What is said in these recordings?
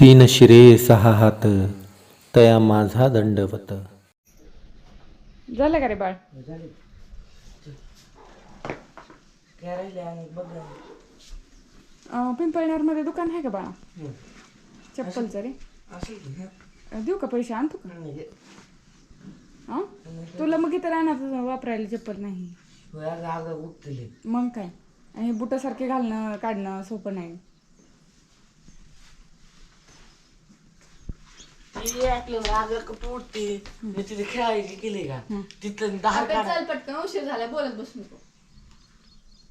तीन शिरे सहा हात तया माझा दंडवत. झालं का रे बाळ? अं, पिंपळनेरमध्ये दुकान आहे का बाळा? चप्पलचं रे. अं, देऊ का पैसे? आणतो का? हा तुला मग इथं राहणार वापरायला चप्पल नाही. मग काय? आणि बुटासारखे घालणं काढणं सोपं नाही. तिथे खेळायची केली का? तिथलं दहा आपण चल पटकन उशीर झाला बोलत बसू नको.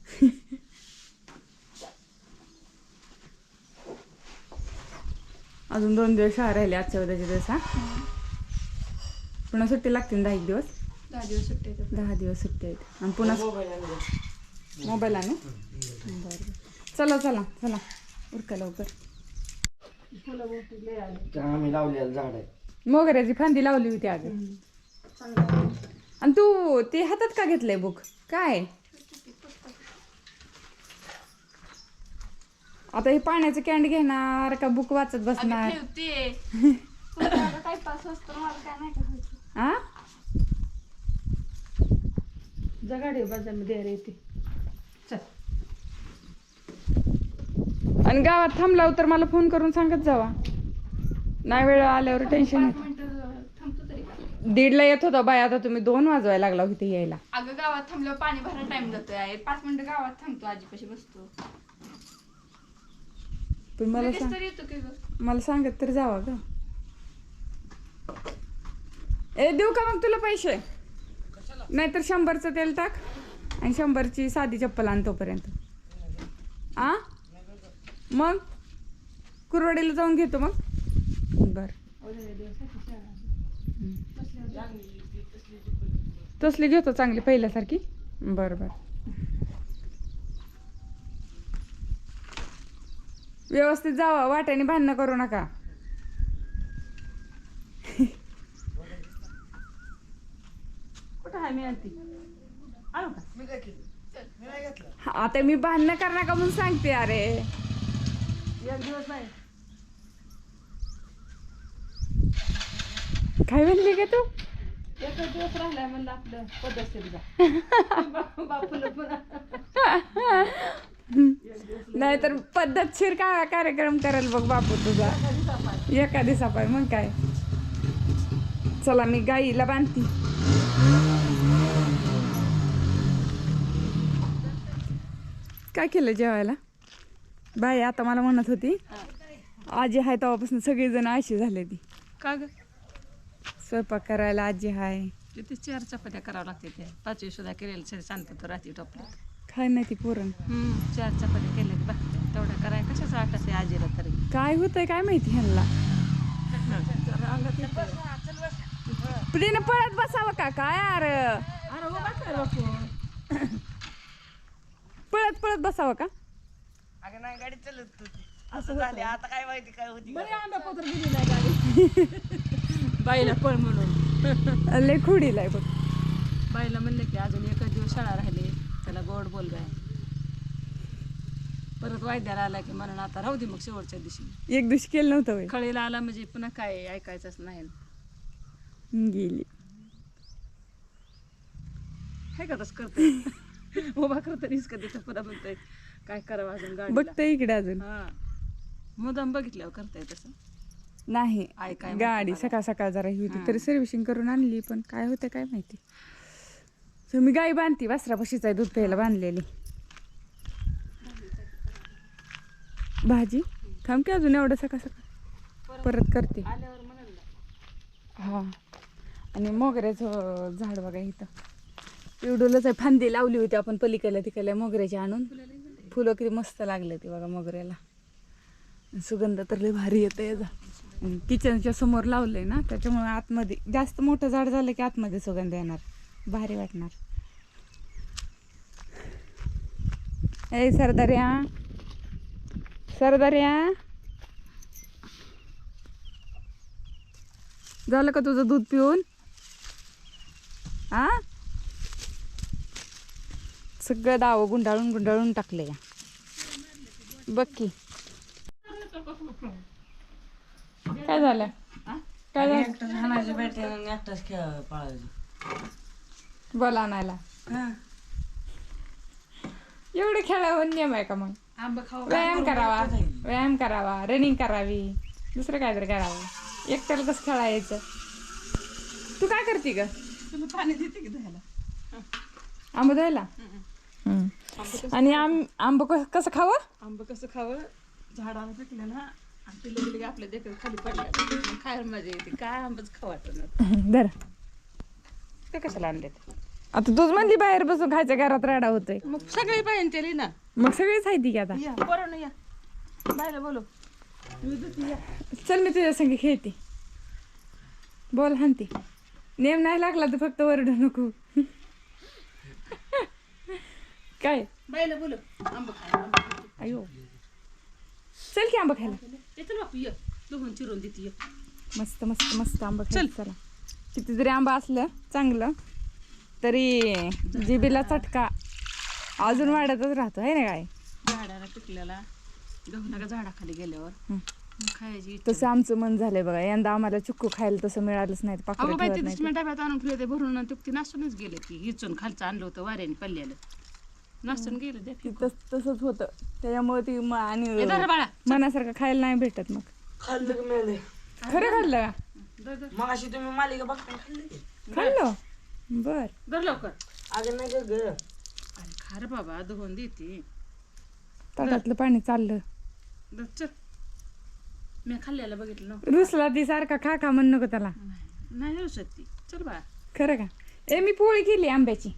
अजून दोन दिवस शाळा राहिले आजच्या उद्याचे दिवस हा? पुन्हा सुट्टी लागते ना दहा एक दिवस? दहा दिवस सुट्टी आहेत. दहा दिवस सुट्टी आहेत आणि पुन्हा मोबाईल आणू बरं बरं. चला चला चला. उरका लवकर. आम्ही लावलेलं झाड आहे. मोगऱ्याची फांदी लावली होती अगं. आणि तू ते हातात का घेतलंय बुक काय? आता हे पाण्याचं कॅन्ड घेणार का बुक वाचत बसणार? ठेवते. कोणाला काय पास असतं मला काय नाही करायचं आ? जगाडे बाजारमध्ये अरे येते आणि गावात थांबलाव तर मला फोन करून सांगत जावा. नाही वेळ आल्यावर टेन्शन का? दीडला येत होता बाय आता तुम्ही दोन वाजवायला लागला इथे यायला. अगं गावात थांबल्यावर पाणी भरायला टाइम जातोय आहे पाच मिनिटं गावात थांबतो आजीपाशी बसतो. पण मला सांग तर येतो की गं. मला सांगत तर जावा ग. ए देऊ का मग तुला पैसे? नाहीतर शंभरचं तेल टाक आणि शंभरची साधी चप्पल आण तोपर्यंत. आ? मग? कुरवाडीला जाऊन घेतो मग. बर. तसली घेतो चांगली पहिल्यासारखी. बर बर. व्यवस्थित जावा वाट्याने भांडणं करू नका. कुठं आहे मी आणते आणू का? आता मी भांडणं करणार का म्हणून सांगते अरे. एक दिवस नाही. काय म्हणली का तू? एकच दिवस राहिलाय म्हणलं आपलं पद्धतशीर जा. बापूला पुन्हा नाहीतर पद्धतशीर का कार्यक्रम करेल बघ बापू तुझा? एका दिवसापाय मग काय? चला मी गाईला बांधती. काय केलं जेवायला? बाई आता मला म्हणत होती आजी हाय तेव्हापासून सगळेजण अशी झाले ती. का ग? स्वयंपाक करायला आजी हाय. किती चार चपात्या करावं लागते ते पाचवी सुद्धा केलेलं सरी शांत तर रात्री टोपल्यात. काय नाही ती पुरण चार चपात्या केल्या की बघते तेवढ्या कराय कशाचं आटास आहे आजीला तरी? काय होतंय काय माहिती ह्यांना? प्रिने पळत बसावं का? काय बापू. पळत पळत बसावं का? नाही गाडी चालत होती. असं झाले आता काय माहिती काय होती बरे आंबा पत्र गेली नाही गाडी. बाईला पळ म्हणून? लय खुडीला आहे बघ. बाईला म्हणलं की अजून एकच दिवस शाळा राहिली त्याला गोड बोल बाय परत वायद्याला आला की म्हणून आता राहू दे मग शेवटच्या दिवशी. एक दिवशी केलं नव्हतं खळीला आला म्हणजे पुन्हा काय ऐकायचंच नाही. गेली. हे का तसं करते उभा करतो रिस्क कधी तर पुन्हा म्हणतोय काय करावं अजून गाडी बघतोय इकडे अजून. हा. मुदाम बघितल्यावर करताय तसं नाही. आई काय गाडी सकाळ सकाळ जरा ही होती तरी सर्व्हिसिंग करून आणली पण काय होतं काय माहिती. तर मी गाई बांधती वासरापाशीच आहे दूध प्यायला बांधलेली. भाजी? थांब की अजून एवढं सकाळ सकाळ. परत करते. हा. आणि मोगऱ्याचं झाड बघा इथं. पिवडूलाच आहे. फांदी लावली होती आपण पलीकडल्या तिकडल्या मोगऱ्याची आणून. फुलं किती मस्त लागले ते बघा मोगऱ्याला. सुगंध तर लय भारी येतं याचा. किचनच्या समोर लावलंय ना त्याच्यामुळे आतमध्ये जास्त मोठं झाड झालं की आतमध्ये सुगंध येणार. भारी वाटणार. ए सरदार्या. सरदार्या. झालं का तुझं दूध पिऊन? आ? सगळं दावं गुंडाळून गुंडाळून टाकले या बघ की. काय झालं? काय झालं? एकटाच हाणायची बॅटिंग आणि एकटाच खेळ पाळायची. बॉल आणायला. एवढे खेळावर नियम आहे का मग? आंबा खाऊ व्यायाम करावा व्यायाम करावा रनिंग करावी दुसरं काहीतरी करावं. एकट्याला कसं खेळायचं? तू काय करते ग? तुम्ही पाणी देते की द्यायला आंबा द्यायला हम्म. आणि आम आंब कस- कसं खावं? आंबा कसं खावं झाडाला पिकलं ना आणि आपल्या देखील खाली पडल्या. खायला मजा येते. काय आंबाच खावा दर ते कशाला आणले आता तूच म्हणली बाहेर बसून खायच्या घरात राडा होतोय. मग सगळे पाहिजे ना मग सगळीच आहे ती की आता? या बरं ना या बायला बोलो या. चल मी तुझ्या संग खेळते. बोल हानती नेम नाही लागला तर फक्त ओरडू नको. काय? बायला बोलो आंबा खायला अयो. चल की आंबा खायला. येतो बापू ये. दोघं चिरून देते ये. मस्त मस्त मस्त आंबा खायला चला. किती जरी आंबा असलं चांगलं तरी जिबीला चटका. अजून वाढतच राहतो आहे ना काय? झाडाला गहू झाडाखाली गेल्यावर हं. मग खायची इच्छा. तसं आमचं मन झालंय बघा. यंदा आम्हाला चिक्कू खायला तसं मिळालंच नाही अगं पाकळं बाई ठेवत ते नाही दुसऱ्या डब्यात आणून ठेवले ते भरून आणि ते नासूनच गेले की इचून खालचं आणलं होतं वाऱ्याने पडलेलं. नासून गेलं ती तस तसंच होतं. त्याच्यामुळे ती म- आणि बाळा. मनासारखं खायला नाही भेटत मग. खाल्लं की मिळाले खरं खाल्लं का? मग अशी तुम्ही मालिका बघता खाल्लं की. खाल्लं? बर. धर लवकर. अगं नाही गं ग. अरे खार बाबा धुवून देते. ताटातलं पाणी चाललं. चल. मी खाल्ल्याला बघितलं रुसला ती सारखा खा खा म्हण नको त्याला. नाही येऊ शकते. चल बाळा. खरं का? ए मी पोळी केली आंब्याची.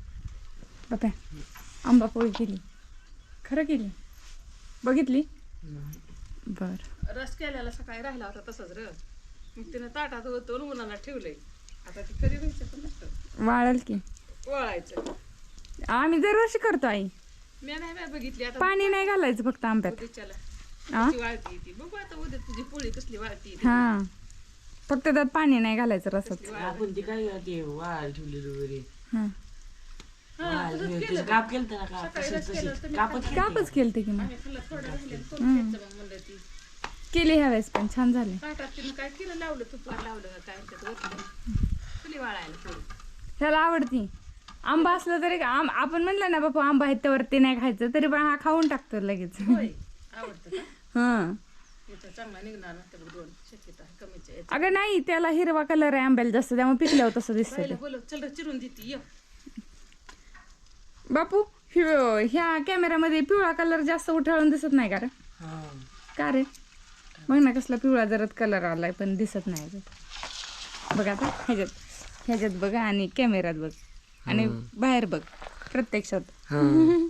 बाप्या आंबा पोळी केली. खरं केली. बघितली? बर. रस केल्याला सकाळी राहिला होता तसंच र मग तिनं ताटात होतो उन्हाला ठेवलंय. आता ती कधी व्हायचं पण नसतं. वाळल की. वळायचं. आम्ही दरवर्षी करतो आई. मी नाही बाय बघितली आता. पाणी नाही घालायचं फक्त आंब्यात. उद्याच्याला. आ? कशी वाळती ती. बघू आता उद्या तुझी पोळी कसली वाळती हा. फक्त त्यात पाणी नाही घालायचं रसात. आपण ती काय ते वाळ ठेवलेली वगैरे. हा. काप केलं ना का कापच केलते. कापच की मग? केली ह्या वेळेस पण छान झाले. ताटात तिनं काय केलं? लावलं तुपात लावलं का काय? त्यात ओतलं चुली वाळायला पोळी ह्याला आवडती. आंबा असलं तरी आम आपण म्हणलं ना बापू आंबा आहे त्यावर ते नाही खायचं तरी पण हा खाऊन टाकतो लगेच. होय. आवडतं का? हा. अगं नाही त्याला हिरवा कलर आहे आंब्याला जास्त त्यामुळे पिकल्यावर तसं दिसतं चिरून देते बापू हि- ह्या कॅमेऱ्यामध्ये पिवळा कलर जास्त उठाळून दिसत नाही का रे? हा. का रे? बघ ना कसला पिवळा जरत कलर आलाय पण दिसत नाही अजून. बघ आता ह्याच्यात ह्याच्यात बघ आणि कॅमेऱ्यात बघ. आणि बाहेर बघ प्रत्यक्षात. हा.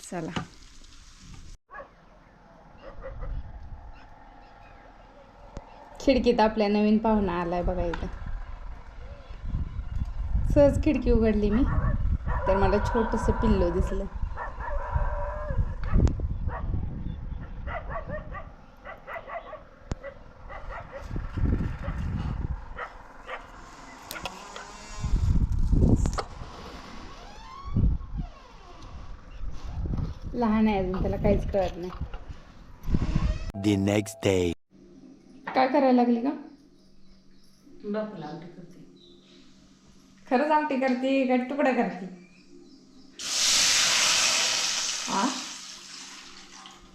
चला. खिडकीत आपल्या नवीन पाहुणा आलाय बघा इथं. सहज खिडकी उघडली मी. तर मला छोटस पिल्लो दिसलं. लहान आहे अजून त्याला काहीच कळत नाही. The next day. काय करायला लागली का खरंच आमटी करते का तुकडं करते. आ?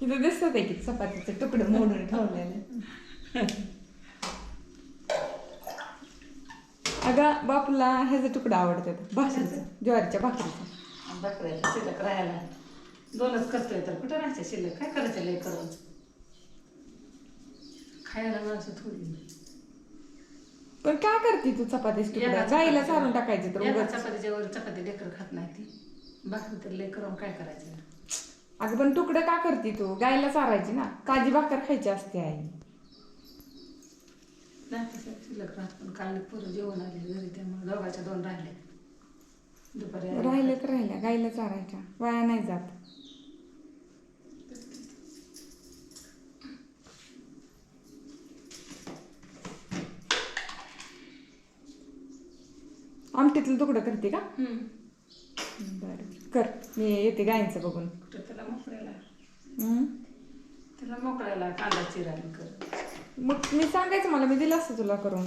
इथं दिसत आहे की चपातीचे तुकडे मोडून ठेवलेले. अगं बापूला ह्याचा तुकडा आवडतात भाकरीचा ज्वारीच्या भाकरीचा. बकऱ्याच्या शिल्लक राहायला. दोनच करतोय तर कुठं राहायचं शिल्लक? काय करायचं लय करून? खायला माणसं थोडी. पण काय करते तू चपातीच तुकडा? गाईला चालून टाकायचे तर एका उगाच. चपातीच्या वर चपाती लेकर खात नाही ती. भाकरी तर लय करून काय करायचं? अगं पण तुकडं का करते तू? गाईला चारायची ना. ताजी भाकर खायची असते आई. नाही तसं शिल्लक राहत पण काल पोरं जेवण आले घरी त्यामुळे दोघाच्या दोन राहिले दुपारी तर राहिल्या. गाईला चारायच्या. वाया नाही जात. आमटीतलं तुकडं करते का. बरं. कर. मी येते गायींचं बघून. त्याला मोकळ्याला. तिला मोकळ्याला कांदा चिरायला कर. मग मी सांगायचं मला मी दिलं असतं तुला करून.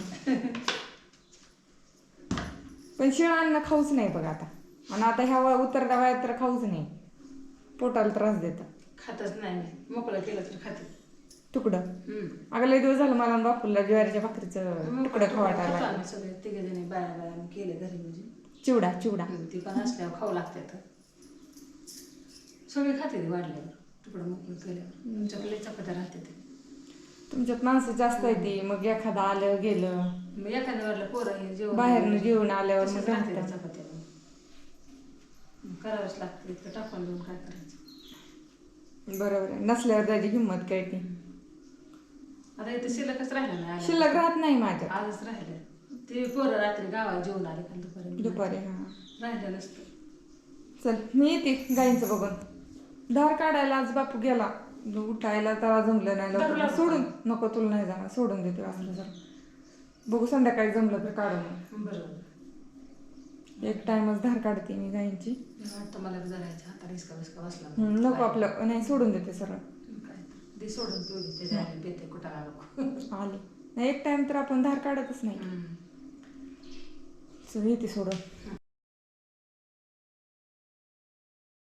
पण शिळ अन्न खाऊच नाही बघ आता. आणि आता ह्या वया- उतरत्या वयात तर खाऊच नाही. पोटाला त्रास देतं. खातच नाही मोकळं केलं तर खाते. तुकडं. अगं लय दिवस झालं मला आणि बापूला ज्वारीच्या भाकरीचं तुकडं खाऊ वाटायला खातो लागलं. आम्ही सगळे तिघे जणी बाया बाया केले घरी म्हणजे. चिवडा चिवडा. ती पण असल्यावर खाऊ लागते सगळे खाते ते वाढल्यावर तुकडं मोकळं केल्यावर. तुमच्याकडे चपात्या राहते ते तुमच्यात माणसं जास्त आहे ती मग एखादं आलं गेलं. मग एखाद्या वाटलं पोरं हे जेवण बाहेरनं जेवण आल्यावर मग राहते. ते चपात्या. करावंच लागतं इतकं टाकून देऊन काय करायचं. बरोबर आहे. नसल्यावर त्याची किंमत कळते आता इथं शिल्लकच राहिलं नाही. शिल्लक राहत नाही माझ्या. आजच राहिलं. ते पोरं रात्री गावात जेवण आले का दुपारी? दुपारी हा. राहिलं नसतं. चल मी येते गाईंचं बघून. धार काढायला आज बापू गेला. उठायला त्याला जमलं नाही लवकर. सोडून. नको तुला नाही जाणार सोडून देते जरा. बघू संध्याकाळी जमलं तर काढू मग बरोबर. एक टाइमच धार काढते मी गाईंची. मला वाटतं मला बी जरायचं हाताला हिसका बिस्का बसला. हम्म, नको आपलं. नाही सोडून देते सरळ. ते सोडून पिऊ दे त्याच्या आधी पेते कुठं नको आले. नाही एक टाइम तर आपण धार काढतच नाही. चल येते सोडून.